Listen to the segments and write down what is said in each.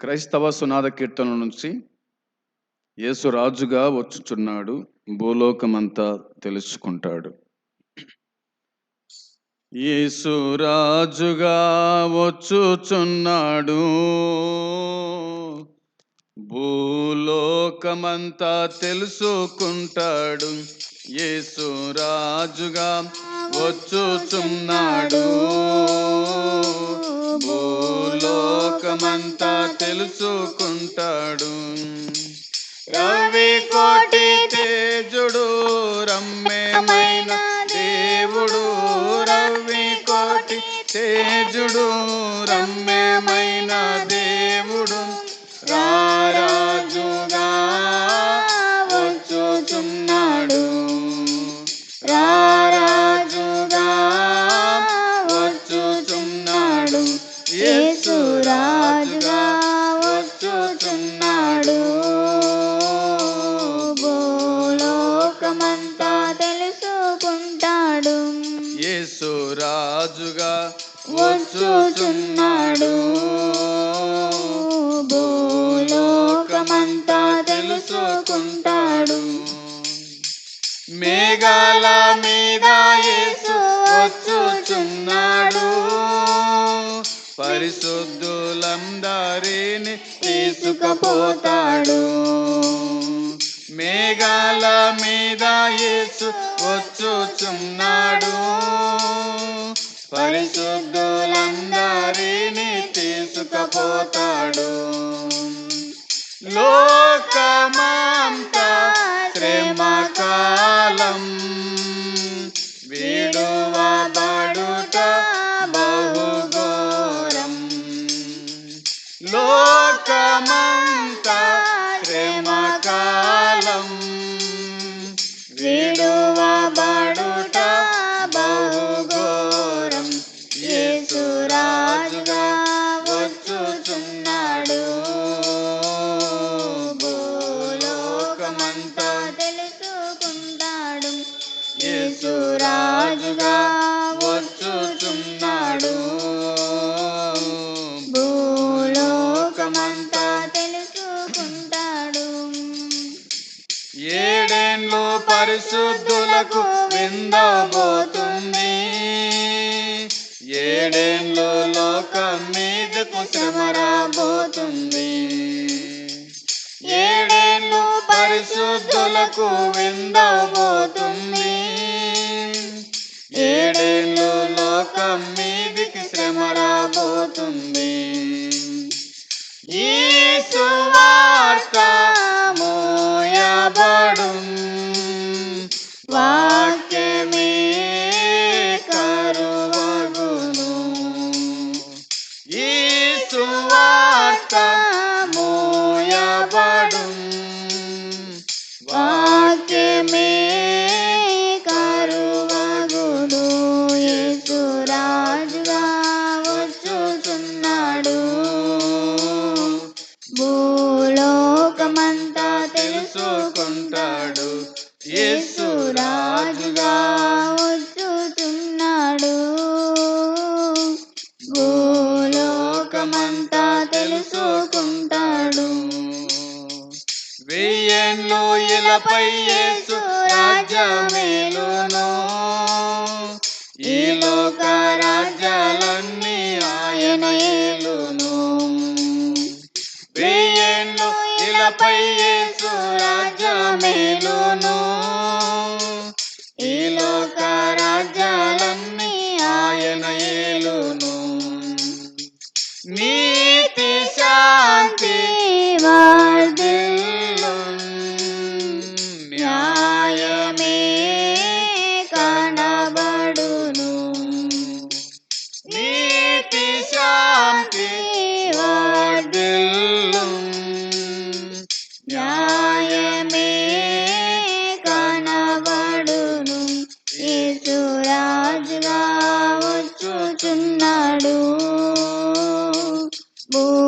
క్రైస్తవ సునాద కీర్తన నుంచి యేసు రాజుగా వచ్చుచున్నాడు భూలోకమంతా తెలుసుకుంటాడు. యేసు రాజుగా వచ్చుచున్నాడు భూలోకమంతా తెలుసుకుంటాడు. యేసు రాజుగా వచ్చుచున్నాడు. లోకమంతా తెలుసుకుంటాడు. రవి కోటి తేజుడు రమ్యమైన దేవుడు. రవి కోటి తేజుడు రమ్యమైన దేవుడు. భూలోకమంతా తెలుసుకుంటాడు. యేసు రాజుగా వచ్చుచున్నాడు. భూలోకమంతా తెలుసుకుంటాడు. మేఘాల మీద యేసు వచ్చుచున్నాడు. పరిశుద్ధులందరిని తీసుకుపోతాడు. మేఘాల మీద యేసు వచ్చుచున్నాడు. పరిశుద్ధులందరిని తీసుకుపోతాడు. లోకమంతా శ్రమకాలం విడువబడుట బహుఘోరం. లోకమా యేసురాజుగా వచ్చుచున్నాడు భూలోకమంతా తెలుసుకుంటాడు. ఏడేండ్లు పరిశుద్ధులకు విందబోతుంది. ఏడేండ్లు లోకం మీదకు శ్రమ రాబోతుంది. పరిశుద్ధులకు విందబోతుంది. వెయ్యేళ్ళు ఇలపై యేసు రాజ్యమేలును. ఈ లోక రాజ్యాలన్నీ ఆయన ఏలును. వెయ్యేళ్ళు ఇలపై యేసు రాజ్యమేలును. ఈ లోక రాజ్యాలన్నీ ఆయన ఏలును. నీ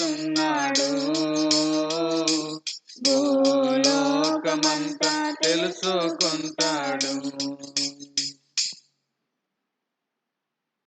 ఉన్నాడు భూలోకమంతా తెలుసుకుంటాడు.